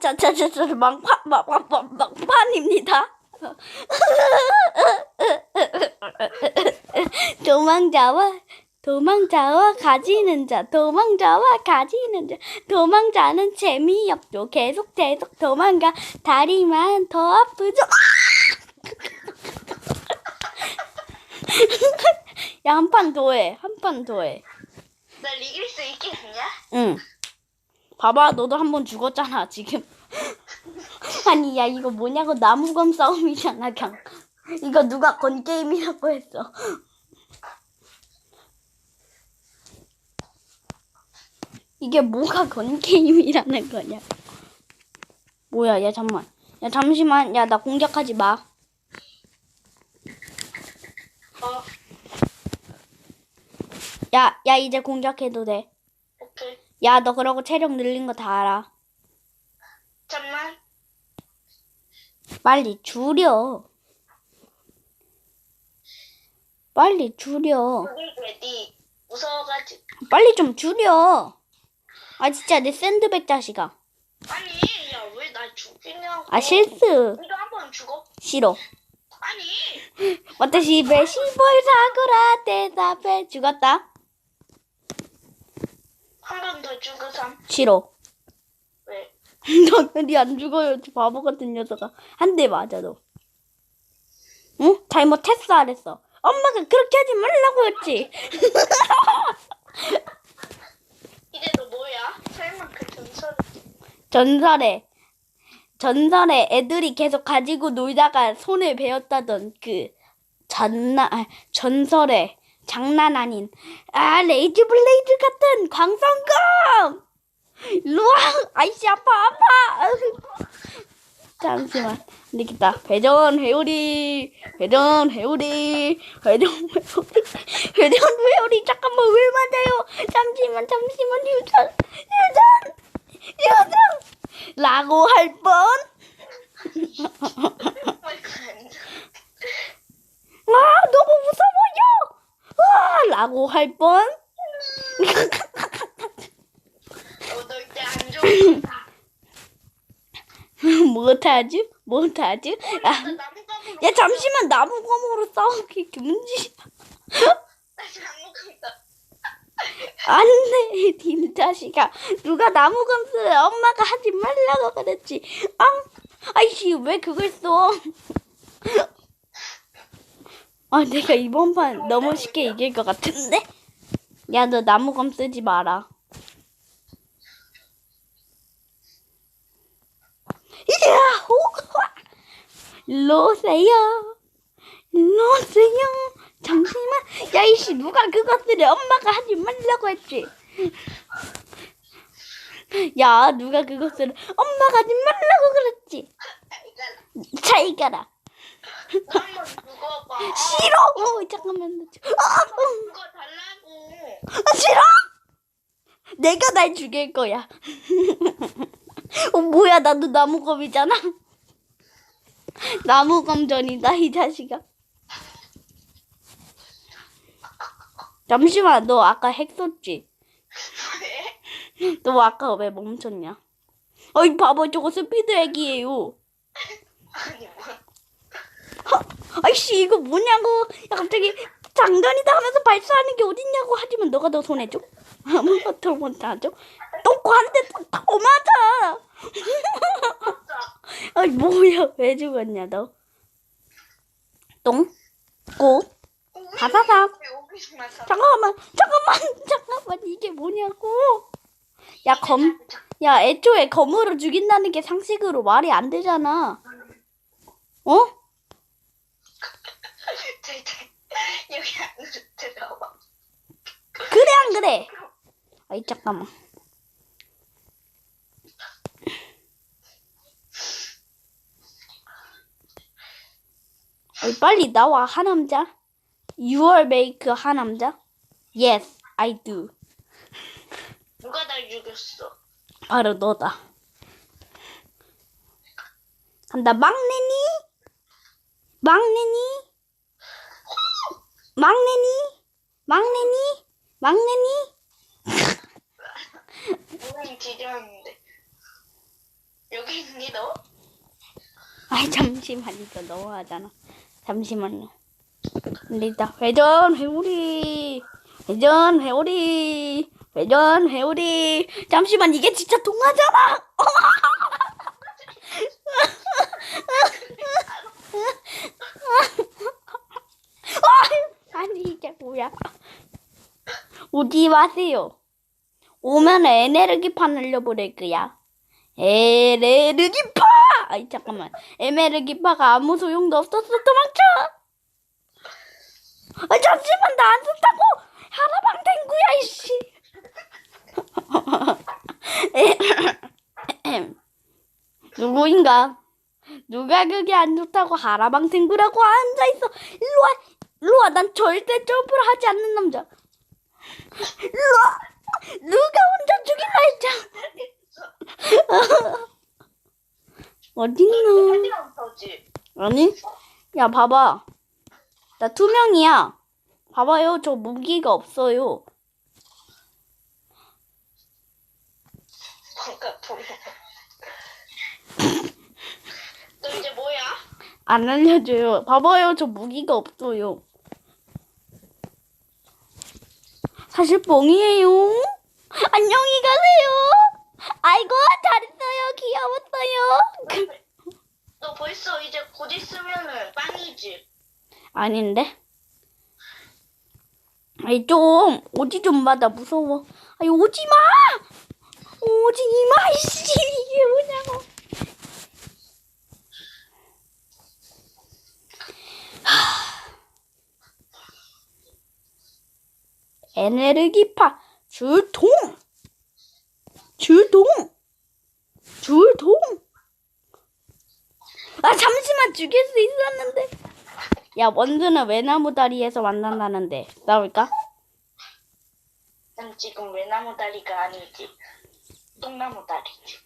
자 자 자자 막파 막파 막판입니다. 도망자와 도망자와 가지는 자 도망자와 가지는 자 도망자는 재미없죠. 계속 계속 도망가. 다리만 더 아프죠. 야 한 판 더해. 한 판 더해. 날 이길 수 있겠냐? 응 봐봐 너도 한 번 죽었잖아 지금. 아니 야 이거 뭐냐고 나무검 싸움이잖아 그냥. 이거 누가 건 게임이라고 했어. 이게 뭐가 건 게임이라는 거냐. 뭐야 야 잠만. 야 잠시만. 야 나 공격하지 마. 어, 야, 야, 이제 공격해도 돼. 야, 너 그러고 체력 늘린 거 다 알아. 잠만. 빨리 줄여. 빨리 줄여. 무서워가지고. 빨리 좀 줄여. 아, 진짜 내 샌드백 자식아. 아니, 야, 왜날 죽이냐고. 아, 실수. 이거 한번 죽어? 싫어. 아니, 와타시 베시볼 사쿠라 대답해. 죽었다. 한 번더 죽으삼. 싫어. 왜? 당연히 안 죽어요. 저 바보 같은 녀석아. 한 대 맞아, 너. 응? 잘못했어, 안 했어. 엄마가 그렇게 하지 말라고 했지. 이제 너 뭐야? 설마 그 전설. 전설에 전설에 애들이 계속 가지고 놀다가 손을 베었다던 그 전나 아, 전설의 장난 아닌. 아 레이지 블레이드 같은 광선검! 루앙! 아이씨 아파 아파! 잠시만. 안 되겠다 회전 회오리! 회전 회오리! 회전 회전 회오리! 잠깐만 왜 맞아요? 잠시만 잠시만 휴전! 휴전! 휴전! 라고 할 뻔. 아, 너무 무서워요. 아, 라고 할 뻔. 못하지? 못하지? 야. 야, 잠시만 나무 검으로 싸우기 금지. 나 잘못했다. 안 돼, 님 자식아. 누가 나무검 쓰래? 엄마가 하지 말라고 그랬지. 아, 아이씨, 왜 그걸 써? 아, 내가 이번 판 너무 쉽게 이길 것 같은데? 야, 너 나무검 쓰지 마라. 야호! 일로 오세요. 잠시만. 야, 이씨, 누가 그거 쓰래? 엄마가 하지 말라고 했지. 야, 누가 그거 쓰래? 엄마가 하지 말라고 그랬지. 자, 이겨라. 싫어! 어, 잠깐만. 나 좀- 아, 어, 그거 달라고. 아, 싫어! 내가 날 죽일 거야. 어, 뭐야, 나도 나무검이잖아. 나무검전이다, 이 자식아. 잠시만, 너 아까 핵 썼지? 왜? 너 아까 왜 멈췄냐? 어이, 바보, 저거 스피드 핵이에요. 아니 뭐. 아이씨, 이거 뭐냐고. 야, 갑자기 장전이다 하면서 발사하는 게 어딨냐고. 하지만 너가 더 손해줘? 아무것도 못하죠? 또한대더 맞아. 아이, 뭐야, 왜 죽었냐, 너. 똥, 꼬, 바사삭. 잠깐만, 잠깐만, 잠깐만, 이게 뭐냐고. 야, 검, 야, 애초에 검으로 죽인다는 게 상식으로 말이 안 되잖아. 어? 절대 여기 안으로 들어와. 그래, 안 그래? 아이, 잠깐만. 어이, 빨리 나와, 하남자. You are make 하남자? Yes, I do. 누가 날 죽였어? 바로 너다. 간다, 막내니? 막내니? 막내니? 막내니? 막내니? 우리 지렸는데 여기 니도? 아이 잠시만 이거 너무하잖아. 잠시만요. 일단 회전 회오리 회전 회오리 회전 회오리 잠시만 이게 진짜 통하잖아. 아니 이게 뭐야? 오지 마세요. 오면 에네르기판 흘려버릴 거야. 에네르기파! 아이 잠깐만. 에메르기파가 아무 소용도 없었어. 도망쳐! 아 잠시만 나 안 썼다고! 하나방 탱구야 이씨. 누구인가? 누가 그게 안 좋다고 하라방 탱구라고 앉아있어. 일로와. 일로와. 난 절대 점프를 하지 않는 남자. 일로와. 누가 혼자 죽일라 했잖아. 터지. 아니? 야, 봐봐. 나 투명이야. 봐봐요. 저 무기가 없어요. 너 이제 뭐야? 안 알려줘요. 봐봐요. 저 무기가 없어요. 사실 뻥이에요. 안녕히 가세요. 아이고, 잘했어요. 귀여웠어요. 너 벌써 이제 곧 있으면은 빵이지. 아닌데? 아이, 좀, 오지 좀 마. 나 무서워. 아이, 오지 마! 오지 마, 이씨. 이게 뭐냐고. 에네르기파 줄통 줄통 줄통 아 잠시만 죽일 수 있었는데 야 원두는 외나무 다리에서 만난다는데 싸울까? 난 지금 외나무 다리가 아니지. 똥나무 다리지.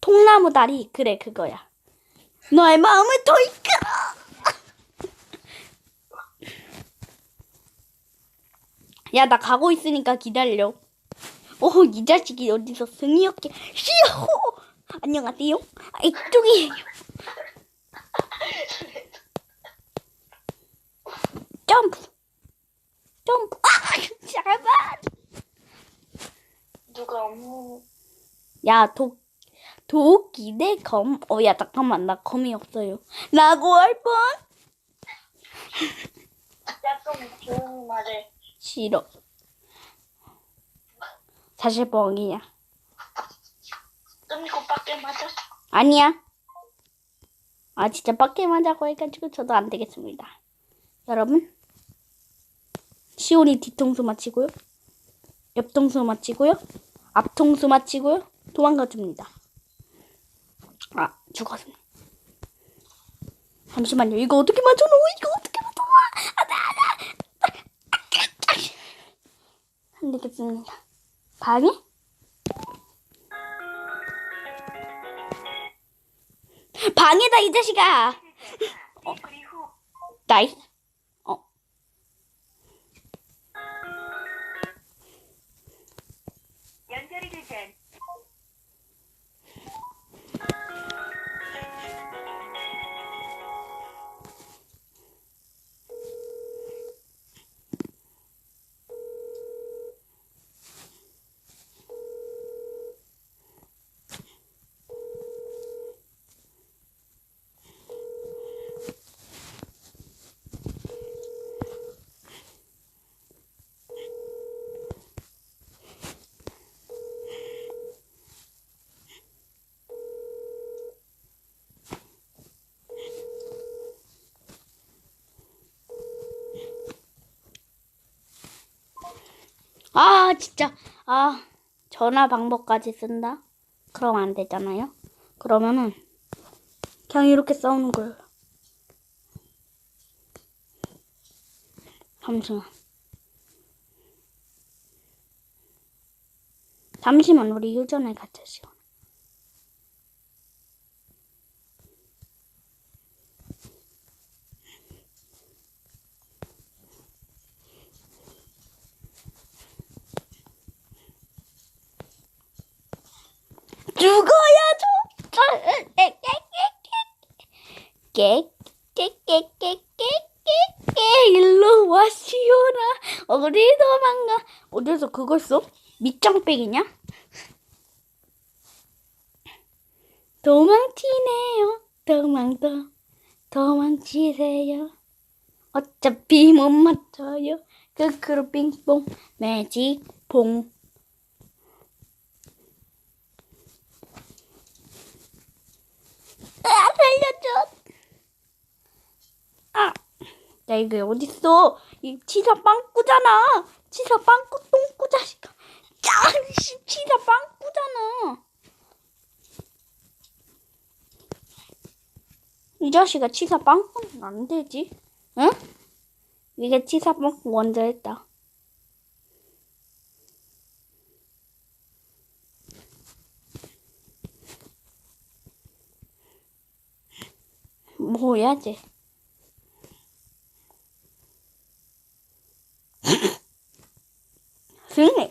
통나무 다리 그래 그거야 너의 마음을 더이끌어 야 나 가고 있으니까 기다려 오 이 자식이 어디서 승희 없게 쉬어 안녕하세요 아, 이쪽이에요 점프 점프 아 잠깐만 누가 어머. 야, 독, 도끼 대 검. 어, 야, 잠깐만. 나 검이 없어요. 라고 할 뻔? 야좀 조용히 말해. 싫어. 사실 뻥이야. 좀 이거 밖에 맞아. 아니야. 아, 진짜 밖에 맞자고 해가지고 저도 안 되겠습니다. 여러분. 시온이 뒤통수 맞히고요. 옆통수 맞히고요. 앞통수 맞히고요. 도망가줍니다. 아, 죽었습니다. 잠시만요. 이거 어떻게 맞춰? 놓 이거 어떻게 맞춰? 놓 아, 나, 나. 안 되겠습니다. 방해? 방해다, 이 자식아! 그리고 나이스. 아, 진짜. 아, 전화 방법까지 쓴다? 그럼 안 되잖아요? 그러면은, 그냥 이렇게 싸우는 거예요. 잠시만. 잠시만, 우리 유전에. 죽어야죠! 깨, 깨, 깨, 깨, 깨, 깨, 깨, 일로 와, 시오나. 어디 도망가. 어디서 그걸 써? 밑장빼기냐? 도망치네요. 도망도, 도망치세요. 어차피 못 맞춰요. 크크로 빙뽕, 매직 봉. 아, 살려줘. 아, 야, 이게 어딨어? 이 치사 빵꾸잖아. 치사 빵꾸 똥꾸 자식아. 야, 씨, 치사 빵꾸잖아. 이 자식아 치사 빵꾸는 안 되지. 응? 이게 치사 빵꾸 먼저 했다. 뭐야, 쟤? 승리.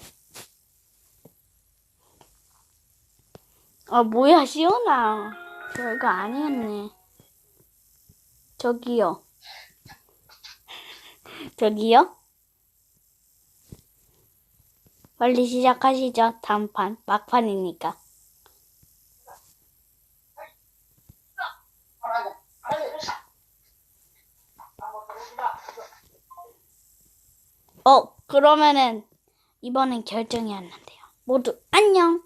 아, 뭐야, 시원아. 별거 아니었네. 저기요. 저기요? 빨리 시작하시죠. 다음 판. 막판이니까. 어, 그러면은 이번엔 결정이 안 난대요. 모두 안녕.